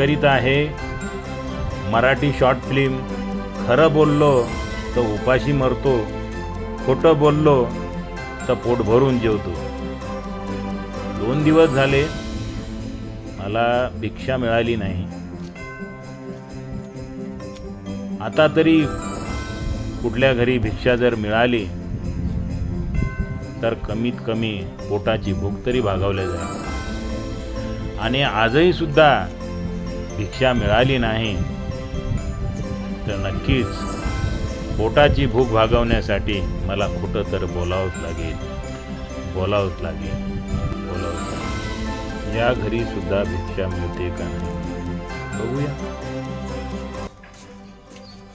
करीत आहे. Marathi short film खरं बोललो तर उपाशी मरतो खोटं बोललो तर पोट भरून जेवतो. दोन दिवस झाले मला भिक्षा मिळाली नाही. आता तरी कुठल्या घरी भिक्षा जर मिळाली तर कमीत कमी पोटाची भूक तरी भागवल्या जाईल. आणि आजही सुद्धा भिक्षा मिळाली नाही तर नक्कीच पोटाची भूक भागवण्यासाठी मला कुठं तर बोलावंच लागेल. बोलावंच लागेल. बोलावंच लागेल. या घरी सुद्धा भिक्षा मिळते का नाही? बघूया.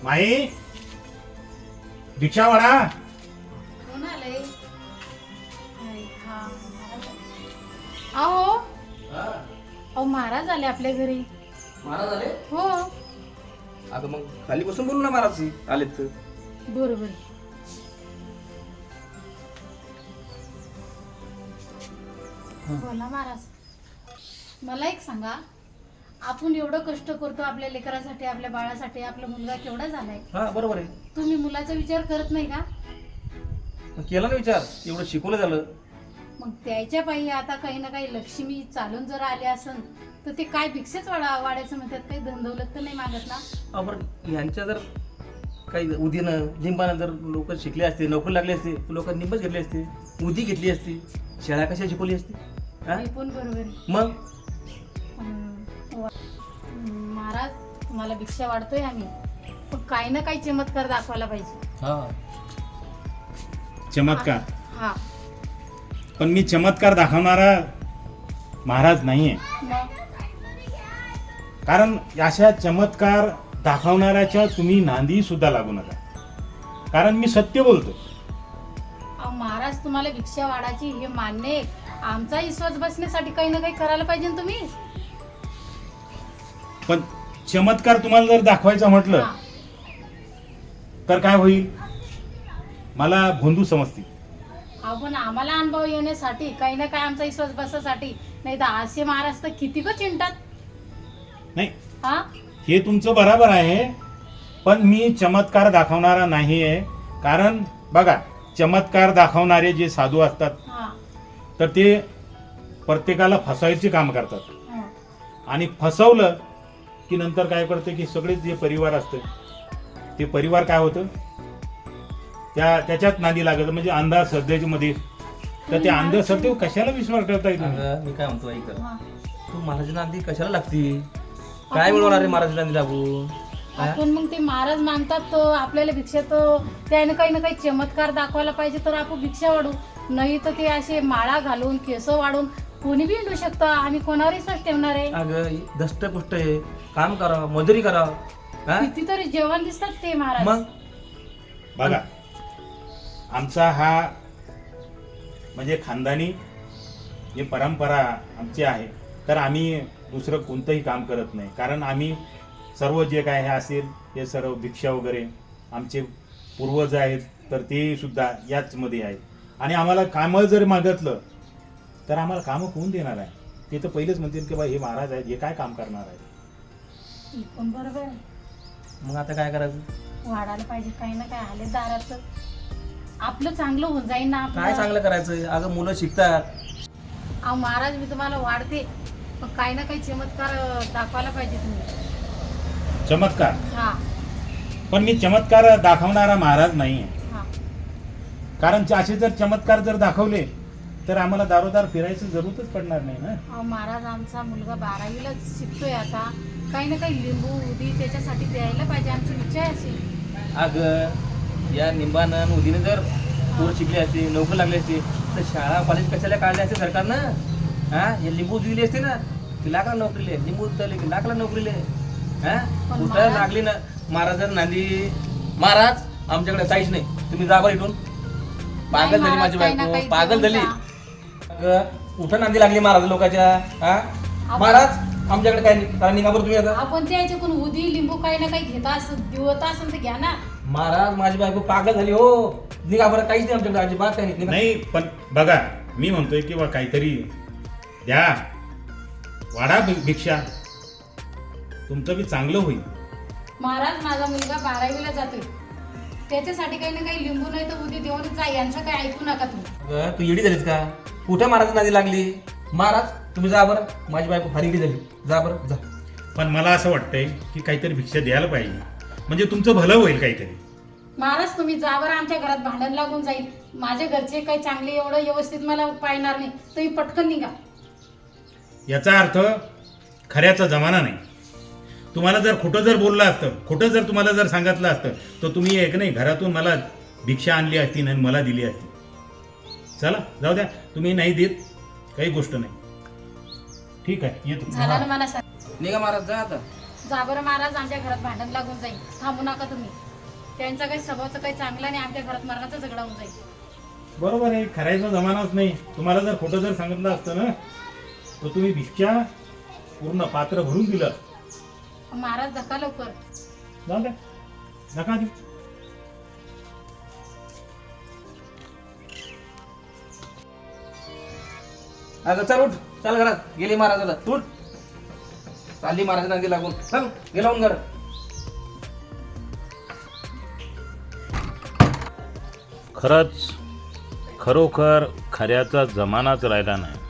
माई भिक्षा वाढा. कोण आलंय नाही, हा, महाराज. अहो. अहो महाराज आले आपल्या घरी. महाराज आले? हो. अगं मग खाली बसून बोलू ना महाराज आलेत तर. बरोबर. बोला महाराज. मला एक सांगा आपण एवढं कष्ट करतो आपल्या लेकरासाठी आपल्या बाळासाठी आपला मुलगा केवढा झालाय? हा बरोबर आहे. तुम्ही मुलाचा विचार करत नाही का? मग केला ना विचार एवढं शिकवलं झालं. मग त्याच्या पायी आता काही ना काही लक्ष्मी चालून जर आले असन तर ते काय भिक्षेच वाढा वाढायचं म्हणतात काही धंदवलत तर नाही मागत ना? अहो, बरं यांच्या जर काही उदीनं लिंबानं जर लोक शिकले असते नोकरी लागली असते लोक निंबच घेतली असते उदी घेतली असती शाळा कशा शिकवली असती? हा? हे पण बरोबर. आहे मग वा- महाराज तुम्हाला भिक्षा वाढतोय आम्ही. पण काही ना काही चमत्कार दाखवायला पाहिजे. हा. चमत्कार. हा. पण मी चमत्कार दाखवणारा महाराज नाहीये. मग? कारण अशा चमत्कार दाखवणाऱ्याच्या तुम्ही नांदी सुद्धा लागू नका. कारण मी सत्य बोलतो अहो, महाराज तुम्हाला भिक्षा वाढायची हे मान्य आहे. आमचा विश्वास बसण्यासाठी काही ना काही करायला पाहिजे ना तुम्ही. पण चमत्कार तुम्हाला जर दाखवायचा म्हटलं हा. तर काय होईल? मला भोंदू समजतील. अहो, पण आम्हाला अनुभव येण्यासाठी काही ना काही आमचा विश्वास बसासाठी नाही तर असे महाराज तर किती ग चिंतात नाही. हा? हे तुमचं बराबर आहे पण मी चमत्कार दाखवणारा नाही आहे कारण बघा चमत्कार दाखवणारे जे साधू असतात हा. तर ते प्रत्येकाला फसवायचे काम करतात. हा. आणि फसवलं की नंतर काय करतं की सगळेच जे परिवार असतं ते परिवार काय होतं? त्या त्याच्यात नादी लागत म्हणजे अंधश्रद्धेच्या मध्ये तर त्या अंधश्रद्धेवर कशाला विश्वास ठेवता येतो अगं मी काय म्हणतो ऐक. हा. तू महाराज नांदी कशाला लागती? काय मिळवणार आहे महाराज नांदी लागून हा? आपण मग ते महाराज मानतात तर आपल्याला भिक्षा तर त्याने काही ना काही चमत्कार दाखवायला पाहिजे तर आपण भिक्षा वाढू. नाही तर ते असे माळा घालून केस वाढून कोणी बी हिंडू शकतं आम्ही कोणावर विश्वास ठेवणार आहे. अगं दष्टपुष्ट आहे काम करा मजुरी करा. हा? कितीतरी जेवण दिसतात ते महाराज. मग? बघा आमचा हा म्हणजे खानदानी जे परंपरा आमची आहे तर आम्ही दुसरं कोणतंही काम करत नाही. कारण आम्ही सर्व जे काय हे असेल हे सर्व भिक्षा वगैरे आमचे पूर्वज आहेत तर ते सुद्धा याचमध्ये आहेत. आणि आम्हाला कामं जर मागितलं तर आम्हाला कामं कोण देणार आहे? ते तर पहिलेच म्हणतील की बा हे महाराज आहेत हे काय काम करणार आहेत? हे पण बरोबर आहे. मग आता काय करायचं? वाढायला पाहिजे काही ना काही आले दारात आपलं चांगलं होऊन जाईल ना काय चांगलं करायचं? अगं मुलं शिकतात. महाराज मी तुम्हाला वाढते. पण काही ना काही चमत्कार दाखवायला पाहिजे तुम्ही. चमत्कार? हा. पण मी चमत्कार दाखवणारा महाराज नाही आहे हा. कारण असे जर चमत्कार जर दाखवले तर आम्हाला दारोदार फिरायचं जरूरच पडणार नाही ना? अहो महाराज आमचा मुलगा बारावीला शिकतोय आता. काही ना काही लिंबू उदी त्याच्यासाठी द्यायला पाहिजे. आमची इच्छा आहे अशी अगं या निंबानं उदीने जर पोर शिकली असते नोकरी लागली असते तर शाळा कॉलेज कशाला काढले असते सरकारनं? हा? हे लिंबू दिली असते ना? ती लाखला नोकरीले? लिंबू दिले की लाखला नोकरीले? हा? कुठं महाराज- लागली ना. महाराज नांदी महाराज आमच्याकडे काहीच नाही. तुम्ही जा बरं इथून. पागल झाली माझी बायको. पागल झाली. कुठं नांदी लागली महाराज लोकांच्या? हा? महाराज आमच्याकडे काय नाही? कारण निघा बरं तुम्ही आता. आपण त्या याच्यातून उदी लिंबू काही ना काही घेता असं दिवत असेल तर घ्या ना. महाराज माझी बायको पागल झाली हो. निघा बरं काहीच नाही आमच्याकडे अजिबात काही नाही. नाही पण बघा मी म्हणतोय की बा काहीतरी द्या. वाढा भिक्षा. तुमचं बी चांगलं होईल. महाराज माझा मुलगा बारावीला जातोय. त्याच्यासाठी काही ना काही लिंबू नाही तर उद्या देऊन जा यांचं काही ऐकू नका तुम्ही. अगं, तू येडी झालीस का? कुठं महाराज नादी लागली? महाराज तुम्ही जा बरं. माझी बायको फार येडी झाली. जा बरं जा. पण मला असं वाटतंय की काहीतरी भिक्षा द्यायला पाहिजे. म्हणजे तुमचं भलं होईल काहीतरी. महाराज तुम्ही जावर आमच्या घरात भांडण लागून जाईल. माझे घरचे काही चांगले एवढं व्यवस्थित मला पाहणार नाही. तुम्ही पटकन निघा. याचा अर्थ खऱ्याचा जमाना नाही. तुम्हाला जर खोटं जर बोललं असतं खोटं जर तुम्हाला जर सांगितलं असतं तर तुम्ही एक नाही घरातून मला भिक्षा आणली असती आणि मला दिली असती चला जाऊ द्या. तुम्ही नाही देत काही गोष्ट नाही. ठीक आहे येतो. झालं ना मला सांग निघा महाराज जा आता. जा बरं महाराज आमच्या घरात भांडण लागून जाईल. थांबू नका तुम्ही. त्यांचा काही स्वभावचं काही चांगला नाही आमच्या घरात मरणाचा झगडा होऊन जाईल. बरोबर आहे खरायचा जमानाच नाही. तुम्हाला जर खोटं जर सांगितलं असतं ना तर तुम्ही भिक्षा पूर्ण पात्र भरून दिलं. महाराज धक्का लवकर. जाऊ द्या. नका देऊ. अगं चल उठ. चल घरात. गेली महाराजाला. उठ. चालली महाराज नादी लागून. चल गेला घर. खरंच खरोखर खऱ्याचा जमानाच राहिला नाही.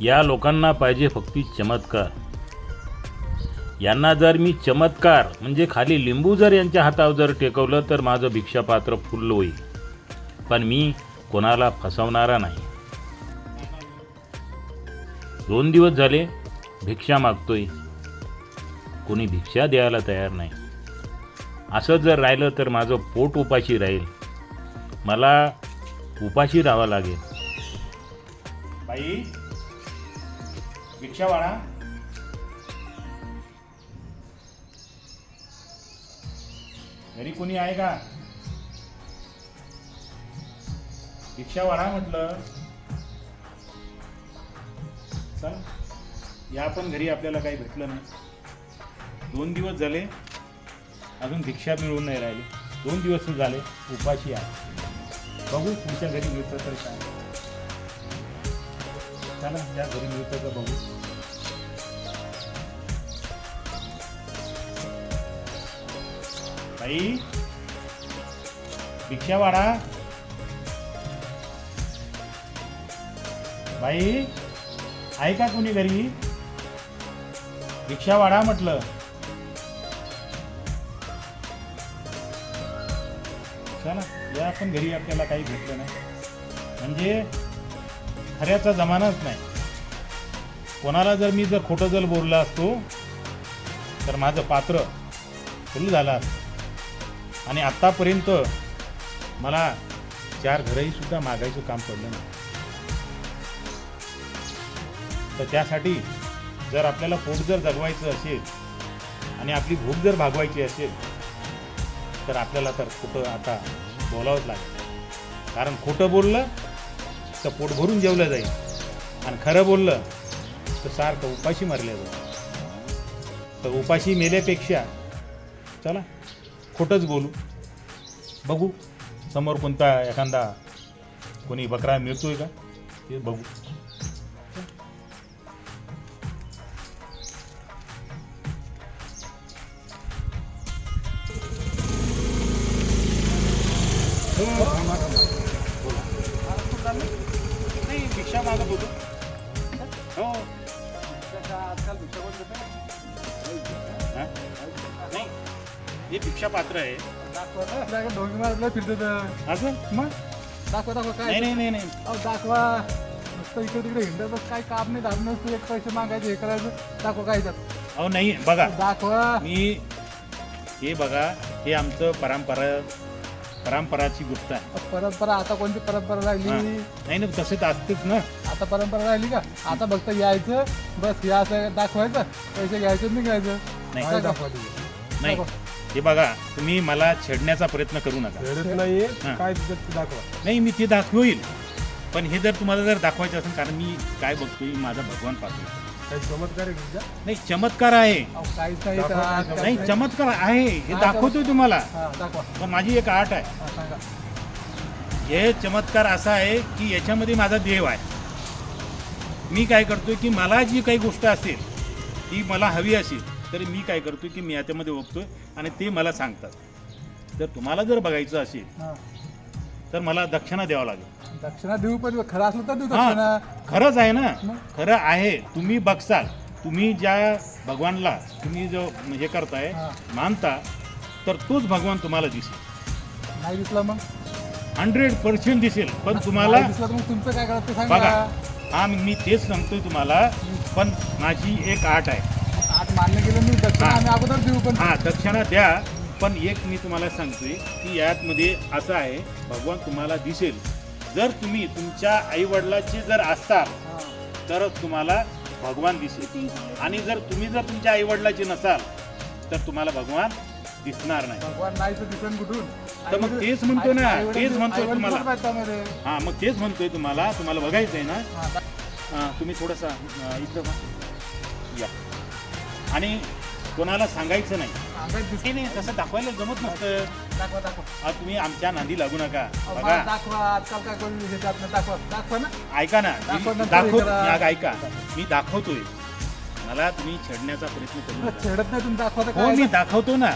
या लोकांना पाहिजे फक्त चमत्कार. यांना जर मी चमत्कार म्हणजे खाली लिंबू जर यांच्या हातावर जर टेकवलं तर माझं भिक्षापात्र फुल्ल होईल. पण मी कोणाला फसवणारा नाही. दोन दिवस झाले भिक्षा मागतोय. कोणी भिक्षा द्यायला तयार नाही. असं जर राहिलं तर माझं पोट उपाशी राहील. मला उपाशी राहावं लागेल. बाई भिक्षा वाढा. घरी कोणी आहे का? भिक्षा वाढा म्हटलं. चल या पण घरी आपल्याला काही भेटलं नाही. दोन दिवस झाले अजून भिक्षा मिळून नाही राहिली. दोन दिवस झाले उपाशी आहे. बघू तुमच्या घरी मिळतं तर काय? चला ज्या घरी मिळतं का बघू? बाई भिक्षा वाडा बाई आहे का कोणी घरी? भिक्षा वाडा म्हटलं. चला या पण घरी आपल्याला काही भेटलं नाही. म्हणजे खऱ्याचा जमानाच नाही. कोणाला जर मी जर खोटं जर बोलला असतो तर माझं पात्र फुल झालं असतं. आणि आत्तापर्यंत मला चार घरही सुद्धा मागायचं काम पडलं नाही. तर त्यासाठी जर आपल्याला पोट जर जगवायचं असेल आणि आपली भूक जर भागवायची असेल तर आपल्याला तर खोटं आता बोलावंच लागेल. कारण खोटं बोललं तर पोट भरून जेवलं जाईल. आणि खरं बोललं तर सारखं उपाशी मारल्या जाईल तर उपाशी मेल्यापेक्षा चला खोटंच बोलू. बघू समोर कोणता एखादा कोणी बकरा मिळतोय का? ते बघू. भिक्षा मागत होतो हो. हा? नाही. हे भिक्षा पात्र आहे. असं? मग दाखवा दाखवा काय नाही नाही नाही नाही. अहो दाखवा नुसतं इकडे तिकडे हिंडत काय काम नाही नसतं एक पैसे मागायचे हे करायचं दाखवा काय अहो नाही बघा. दाखवा. मी हे बघा हे आमचं परंपरा परंपराची गोष्ट आहे. परंपरा आता कोणती परंपरा राहिली. नाही ना तसं तर असतेच ना. आता परंपरा राहिली का? आता फक्त यायचं बस या असं दाखवायचं पैसे घ्यायचं निघायचं. नाही. काय दाखवा तुम्ही नाही हे बघा तुम्ही मला छेडण्याचा प्रयत्न करू नका. नाहीये. हा. काय तिच्यात ते दाखवा. नाही मी ते दाखवेल. पण हे जर तुम्हाला जर दाखवायचं असेल कारण मी काय बघतोय माझा भगवान पाहतोय. काही चमत्कार आहे का? नाही चमत्कार आहे. अहो काहीच नाही हा, चमत्कार आहे हे दाखवतोय तुम्हाला. हा दाखवा. पण माझी एक आट आहे. हा सांगा. हे चमत्कार असा आहे की याच्यामध्ये माझा देव आहे. मी काय करतोय की मला जी काही गोष्ट असेल ती मला हवी असेल तर मी काय करतो की मी याच्यामध्ये ओपतोय आणि ते मला सांगतात. जर तुम्हाला जर बघायचं असेल हा. तर मला दक्षिणा द्यावं लागेल. दक्षिणा देऊ पण खरं असलं तर देऊ हा दक्षिणा. खरंच आहे ना? मग? खरं आहे. तुम्ही बघसाल. तुम्ही ज्या भगवानला तुम्ही जो हे करताय हा. मानता तर तोच भगवान तुम्हाला दिसेल. नाही दिसला मग? हंड्रेड पर्सेंट दिसेल पण तुम्हाला नाही दिसला तर मग तुमचं काय करायचं ते बघा सांगा हा मी तेच सांगतोय तुम्हाला पण माझी एक आठ आहे. आज मान्य केलं मी दक्षिणा हा. आम्ही अगोदर देऊ पण. हा दक्षिणा द्या. पण एक मी तुम्हाला सांगतोय की यातमध्ये असं आहे भगवान तुम्हाला दिसेल. जर तुम्ही तुमच्या आई वडिलाचे जर असाल. तरच तुम्हाला भगवान दिसेल. आणि जर तुम्ही जर तुमच्या आई वडिलाचे नसाल तर तुम्हाला भगवान दिसणार नाही. भगवान नाही तर दिसन कुठून? तर मग तेच म्हणतो ना, तेच म्हणतोय तुम्हाला. हा मग तेच म्हणतोय तुम्हाला तुम्हाला बघायचं आहे ना. हा, तुम्ही थोडंसं इथं. या. आणि कोणाला सांगायचं नाही. नाही नाही तसं दाखवायला जमत नसतं. दाखवा दाखवा. आ, तुम्ही आमच्या नांदी लागू नका. अहो, बघा. दाखवा आजकाल काय नाही. दाखवा दाखवा ना. ऐका ना दाखव नंतर दाखव करा. ऐका. मी दाखवतोय. मला तुम्ही छेडण्याचा प्रयत्न करू नका. छेडत नाही तुम्ही दाखवा तर हो काय? मी ना? दाखवतो ना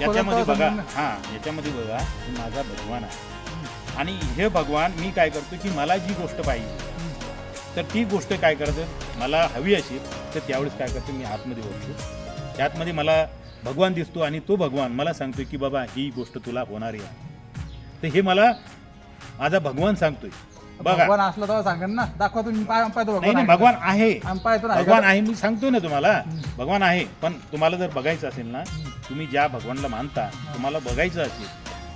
याच्यामध्ये बघा. ना. हा याच्यामध्ये बघा हे माझा भगवान आहे. आणि हे भगवान मी काय करतो की मला जी गोष्ट पाहिजे तर ती गोष्ट काय करतं? मला हवी असेल तर त्यावेळेस काय करतो? मी आतमध्ये बघतो. त्यातमध्ये मला भगवान दिसतो आणि तो भगवान मला सांगतो की बाबा ही गोष्ट तुला होणारी आहे. तर हे मला माझा भगवान सांगतोय. बघा. भगवान असला तर सांगेन ना. दाखवा तुम्ही. पाय आम पाहतो नाही नाही भगवान आहे. भगवान आहे. मी सांगतो ना तुम्हाला. भगवान आहे पण तुम्हाला जर बघायचं असेल ना तुम्ही ज्या भगवानला मानता तुम्हाला बघायचं असेल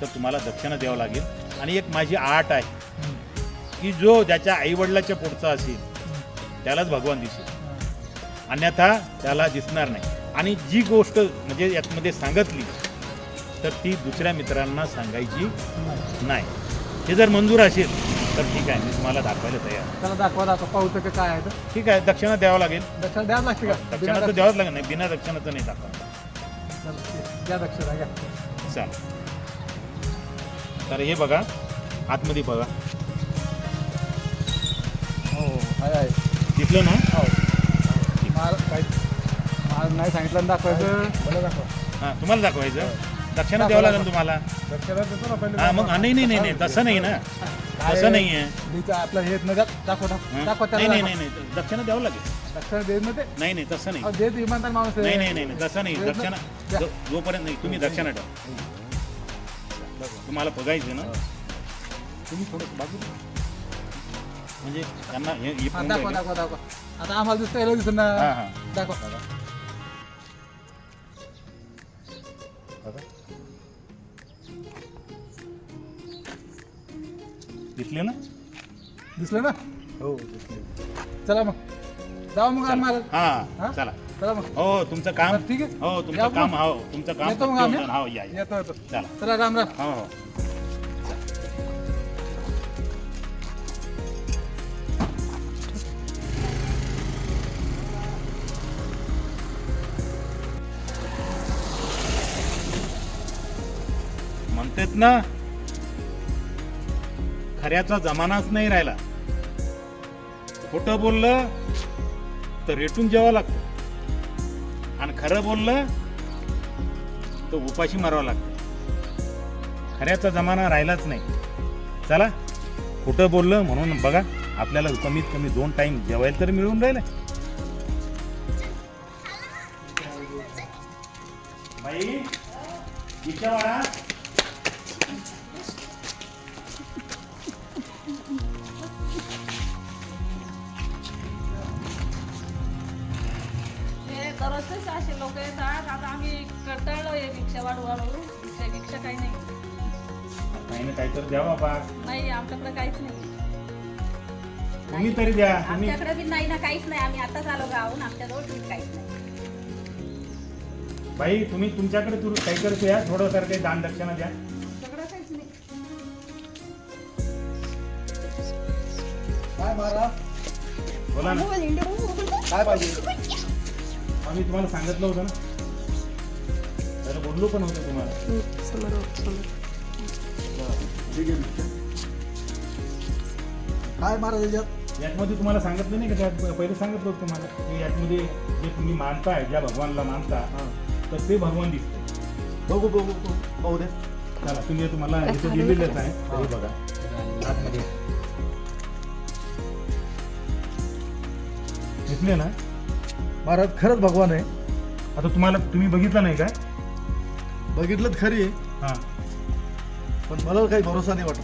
तर तुम्हाला दक्षिणा द्यावं लागेल. आणि एक माझी आट आहे. की जो ज्याच्या आईवडिलाच्या पुढचा असेल त्यालाच भगवान दिसेल. अन्यथा त्याला दिसणार नाही. आणि जी गोष्ट म्हणजे यातमध्ये सांगितली तर ती दुसऱ्या मित्रांना सांगायची नाही. हे जर मंजूर असेल तर ठीक आहे मी तुम्हाला दाखवायला तयार. त्याला दाखवा दाखवा. पाहू तर काय आहे तर? ठीक आहे दक्षिणा द्यावं लागेल. दक्षिणा द्यावं लागते का? दक्षिणा. तर द्यावंच लागेल नाही बिना दक्षिणाचं नाही दाखवा. चला, द्या दक्षिणा घ्या चालेल तर हे बघा आतमध्ये बघा. हो आहे आहे. दिसलं ना? हो. काय? माल नाही सांगितलं ना दाखवायचं. बरं दाखवा. हां तुम्हाला दाखवायचं? दक्षिणा द्यावं लागेल तुम्हाला. दक्षिणा देतो ना पहिले हा मग हा, नाही नाही नाही नाही तसं नाही ना. तसं नाही आहे. लीचं आपलं हे न दाखवा दाखवा? दाखवा नाही नाही नाही दक्षिणा द्यावं लागेल. दक्षिणा देत ना ते? नाही नाही तसं नाही. अहो, देत इमानदार माणूस आहे. नाही नाही नाही नाही, तसं नाही. देत. दक्षिणा. जो- जोपर्यंत नाही तुम्ही दक्षिणा द्या तुम्हाला बघायचं ना? तुम्ही थोडं बाजू म्हणजे त्यांना हे हे हा, पाहून दाखवा राहिले. दाखवा दाखवा. आता आम्हाला दिसतं याला दिसत ना? हा, हा. दाखवा. दिसले ना? दिसलं ना? हो चला मग. जाऊ मग आम्हाला. हा हा? चला. चला मग. हो तुमचं काम बरं, ठीक आहे. हो या तुमचं मग. काम हो तुमचं काम येतो मग आम्ही. होतं. हो या या. येतो येतो. चला. चला राम राम. हो हो. म्हणतात ना खऱ्याचा जमानाच नाही राहिला. खोटं बोललं तर रेटून जेवावं लागतं. आणि खरं बोललं तर उपाशी मारावं लागतं. खऱ्याचा जमाना राहिलाच नाही. चला खोटं बोललं म्हणून बघा आपल्याला कमीत कमी दोन टाइम जेवायला तर मिळून राहिलं बाई तर द्या बाबा. नाही आमच्याकडे काहीच नाही. तुम्ही तरी द्या. तुम्ही आमच्याकडे बी नाही ना काहीच नाही. आम्ही आताच आलो गावून आमच्याजवळ बी काहीच नाही. बाई तुम्ही तुमच्याकडे तू काही करतो या? थोडं तर काही दान दक्षिणा द्या. आमच्याकडे काहीच नाही. काय महाराज? बोला ना. काय पाहिजे? आम्ही तुम्हाला सांगितलं होतं ना. तर बोललो पण होतं तुम्हाला. ठीक आहे काय महाराज याच्यात? यातमध्ये तुम्हाला सांगितलं नाही का? त्यात पहिले सांगितलं होतं तुम्हाला की यातमध्ये जे तुम्ही मानताय ज्या भगवानला मानता तर ते भगवान दिसते बघू बघू बघू. पाहू दे. चला तुम्ही तुम्हाला इथे दिलेलंच आहे. हे बघा. आतमध्ये दिसले ना? महाराज खरंच भगवान आहे. आता तुम्हाला तुम्ही बघितलं नाही काय बघितलं तर खरी आहे. हां. पण मला काही भरोसा नाही वाटत.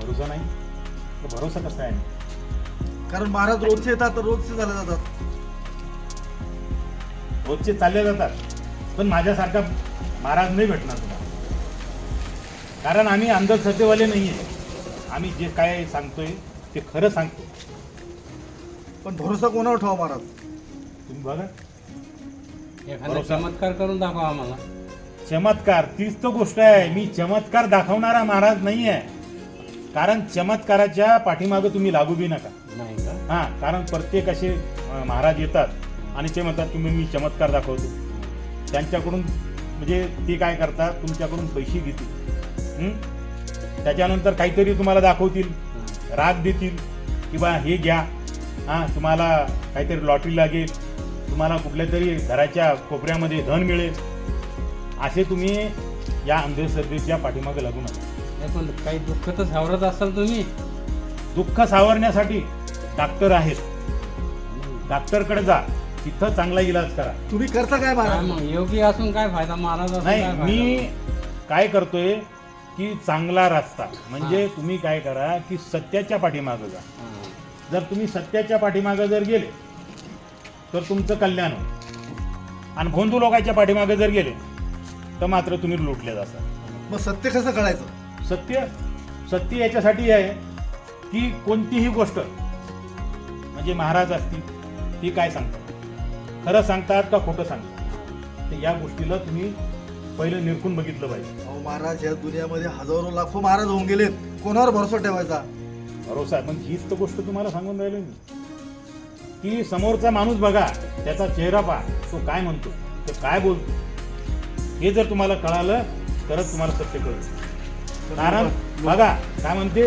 भरोसा नाही? तर भरोसा कसा आहे? कारण महाराज रोजचे येतात तर रोजचे झाले जातात. रोजचे चालले जातात. पण माझ्यासारखा महाराज नाही भेटणार तुम्हाला कारण आम्ही अंधश्रद्धेवाले नाही आहे आम्ही जे काय सांगतोय ते खरं सांगतो पण भरोसा कोणावर ठेवा महाराज? तुम्ही बघा. एखादा भरोसा. चमत्कार करून दाखवा आम्हाला. चमत्कार तीच तर गोष्ट आहे. मी चमत्कार दाखवणारा महाराज नाही आहे कारण चमत्काराच्या पाठीमागं तुम्ही लागू बी नका. नाही का? हां कारण प्रत्येक असे महाराज येतात आणि ते म्हणतात तुम्ही मी चमत्कार दाखवतो. त्यांच्याकडून म्हणजे ते काय करतात? तुमच्याकडून पैसे घेतील? त्याच्यानंतर काहीतरी तुम्हाला दाखवतील राग देतील किंवा हे घ्या. हां तुम्हाला काहीतरी लॉटरी लागेल. तुम्हाला कुठल्या तरी घराच्या कोपऱ्यामध्ये धन मिळेल. असे तुम्ही या अंधश्रद्धेच्या पाठीमागे लागू नका नाही पण काही दुःख तर सावरत असाल तुम्ही. दुःख सावरण्यासाठी डॉक्टर आहेत. डॉक्टरकडे जा. तिथं चांगला इलाज करा. तुम्ही करता काय काय महाराज मग योगी असून काय फायदा? महाराज असून नाही फायदा? मी काय करतोय की चांगला रस्ता म्हणजे तुम्ही काय करा की सत्याच्या पाठीमागं जा. हां. जर तुम्ही सत्याच्या पाठीमागं जर गेले तर तुमचं कल्याण होईल. आणि भोंदू लोकांच्या पाठीमागं जर गेले तर मात्र तुम्ही लुटले जातात मग सत्य कसं कळायचं? सत्य? सत्य याच्यासाठी आहे की कोणतीही गोष्ट म्हणजे महाराज असतील ती काय सांगतात? खरं सांगतात का खोटं सांगतात? तर या गोष्टीला तुम्ही पहिलं निरखून बघितलं पाहिजे. अहो महाराज या दुनियामध्ये हजारो लाखो महाराज होऊन गेलेत. कोणावर भरोसा ठेवायचा? भरोसा आहे. मग हीच तर गोष्ट तुम्हाला सांगून राहिलो मी. की समोरचा माणूस बघा त्याचा चेहरा पहा तो काय म्हणतो तो काय बोलतो? हे जर तुम्हाला कळालं तरच तुम्हाला सत्य कळतं कारण बघा काय म्हणते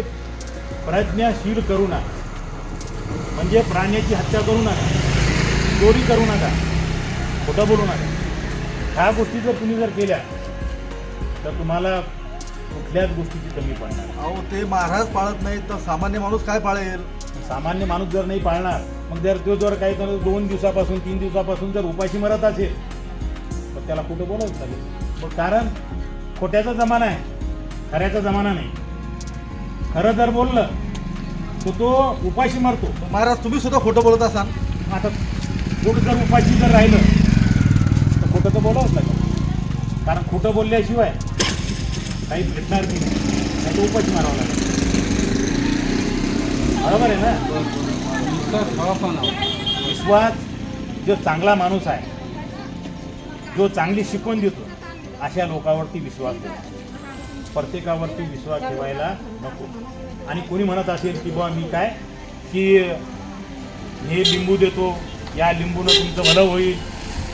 प्रज्ञाशील करू नका. म्हणजे प्राण्याची हत्या करू नका. चोरी करू नका. खोटं बोलू नका. ह्या गोष्टी जर तुम्ही जर केल्या तर तुम्हाला कुठल्याच गोष्टीची कमी पडणार. अहो ते महाराज पाळत नाही तर सामान्य माणूस काय पाळेल? सामान्य माणूस जर नाही पाळणार मग जर तो जर काही दोन दिवसापासून तीन दिवसापासून जर उपाशी मरत असेल त्याला कुठं बोलावंच लागेल मग कारण खोट्याचा जमाना आहे. खऱ्याचा जमाना नाही. खरं जर बोललं तर तो उपाशी मरतो. महाराज तुम्ही सुद्धा खोटं बोलत असाल. आता पोट जर उपाशी जर राहिलं तर खोटं तर बोलावंच लागेल. कारण खोटं बोलल्याशिवाय काही भेटणार नाही. नाही तर उपाशी मारावं लागेल. बरोबर आहे ना. विश्वास जो चांगला माणूस आहे जो चांगली शिकवण देतो अशा लोकांवरती विश्वास ठेवा. प्रत्येकावरती विश्वास ठेवायला नको. आणि कोणी म्हणत असेल की बुवा मी काय? की हे लिंबू देतो या लिंबूनं तुमचं भलं होईल.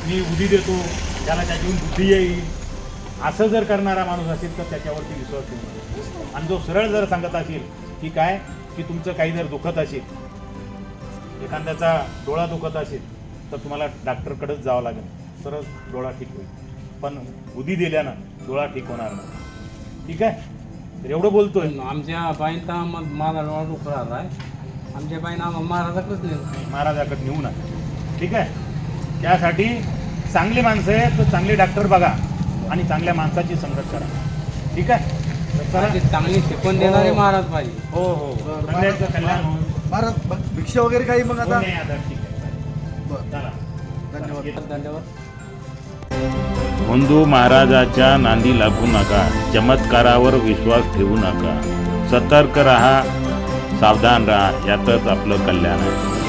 मी उदी देतो त्याला त्याच्यातून बुद्धी येईल. असं जर करणारा माणूस असेल तर त्याच्यावरती विश्वास ठेवू नका. आणि जो सरळ जर सांगत असेल की काय? की तुमचं काही जर दुखत असेल एखाद्याचा डोळा दुखत असेल तर तुम्हाला डॉक्टरकडेच जावं लागेल. सरळ डोळा ठीक होईल. पण बुद्धी दिल्यानं डोळा ठीक होणार नाही. ठीक आहे? तर एवढं बोलतोय. आमच्या बाईन तर आम्हा- माझा डोळा दुखला आहे आमच्या बाईन आम्हाला महाराजाकडेच नाही महाराजाकडे नेऊ नका. ठीक आहे? त्यासाठी चांगली माणसं आहे तर चांगले डॉक्टर बघा आणि चांगल्या माणसाची संगत करा. ठीक आहे? चांगली शिकवण देणारे हो. महाराज पाहिजे हो हो. महाराज मग भिक्षा वगैरे काही मग हो, आता चला. धन्यवाद. धन्यवाद. हिंदू महाराजाच्या नांदी लागू नका चमत्कारावर विश्वास ठेवू नका. सतर्क रहा सावधान राहा यातच आपलं कल्याण आहे.